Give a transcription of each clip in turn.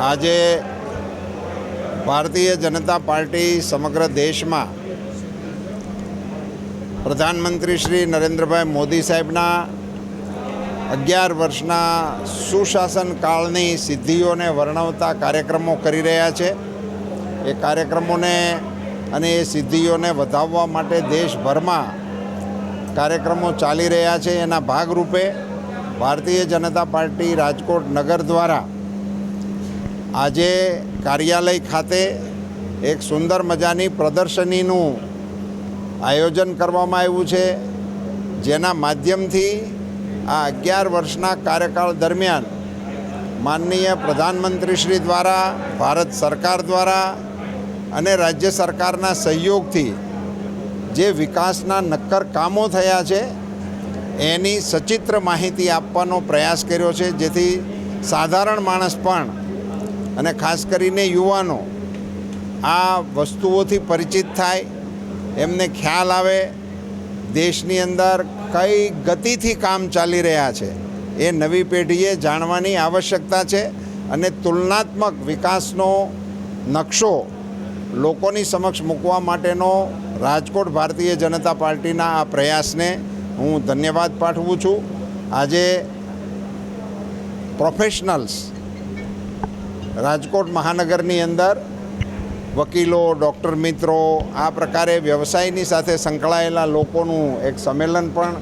આજે ભારતીય જનતા પાર્ટી સમગ્ર દેશમાં પ્રધાનમંત્રી શ્રી નરેન્દ્રભાઈ મોદી સાહેબના અગિયાર વર્ષના સુશાસન કાળની સિદ્ધિઓને વર્ણવતા કાર્યક્રમો કરી રહ્યા છે. એ કાર્યક્રમોને અને એ સિદ્ધિઓને વધાવવા માટે દેશભરમાં કાર્યક્રમો ચાલી રહ્યા છે. એના ભાગરૂપે ભારતીય જનતા પાર્ટી રાજકોટ નગર દ્વારા આજે કાર્યાલય ખાતે એક સુંદર મજાની પ્રદર્શનીનું આયોજન કરવામાં આવ્યું છે, જેના માધ્યમથી આ અગિયાર વર્ષના કાર્યકાળ દરમિયાન માનનીય પ્રધાનમંત્રીશ્રી દ્વારા, ભારત સરકાર દ્વારા અને રાજ્ય સરકારના સહયોગથી જે વિકાસના નક્કર કામો થયા છે, એની સચિત્ર માહિતી આપવાનો પ્રયાસ કર્યો છે, જેથી સાધારણ માણસ પણ અને ખાસ કરીને યુવાનો આ વસ્તુઓથી પરિચિત થાય, એમને ખ્યાલ આવે, દેશની અંદર કઈ ગતિથી કામ ચાલી રહ્યા છે, એ નવી પેઢીએ જાણવાની આવશ્યકતા છે અને તુલનાત્મક વિકાસનો નકશો લોકોની સમક્ષ મૂકવા માટેનો રાજકોટ ભારતીય જનતા પાર્ટીના આ પ્રયાસને હું ધન્યવાદ પાઠવું છું. આજે પ્રોફેશનલ્સ રાજકોટ મહાનગરની અંદર વકીલો, ડૉક્ટર મિત્રો, આ પ્રકારે વ્યવસાયની સાથે સંકળાયેલા લોકોનું એક સંમેલન પણ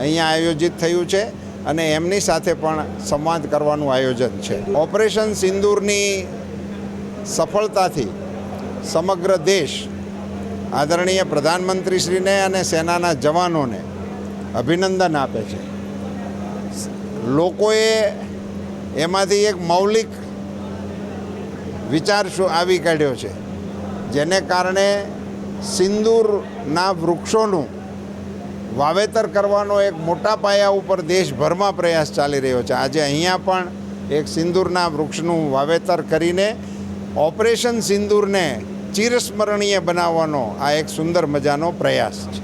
અહીંયા આયોજિત થયું છે અને એમની સાથે પણ સંવાદ કરવાનું આયોજન છે. ઓપરેશન સિંદૂરની સફળતાથી સમગ્ર દેશ આદરણીય પ્રધાનમંત્રીશ્રીને અને સેનાના જવાનોને અભિનંદન આપે છે. લોકોએ એમાંથી એક મૌલિક વિચાર શું આવી કાઢ્યો છે. જેને કારણે સિંદૂરના વૃક્ષોનું વાવેતર કરવાનો એક મોટા પાયા ઉપર દેશભરમાં પ્રયાસ ચાલી રહ્યો છે. આજે અહીંયા પણ એક સિંદૂરના વૃક્ષનું વાવેતર કરીને ઓપરેશન સિંદૂરને ચિરસ્મરણીય બનાવવાનો આ એક સુંદર મજાનો પ્રયાસ છે.